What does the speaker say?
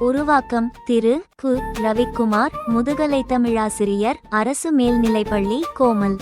உருவாக்கம் திரு கு. ரவிக்குமார் முதுகலை தமிழாசிரியர் அரசு மேல்நிலைப்பள்ளி கோமல்.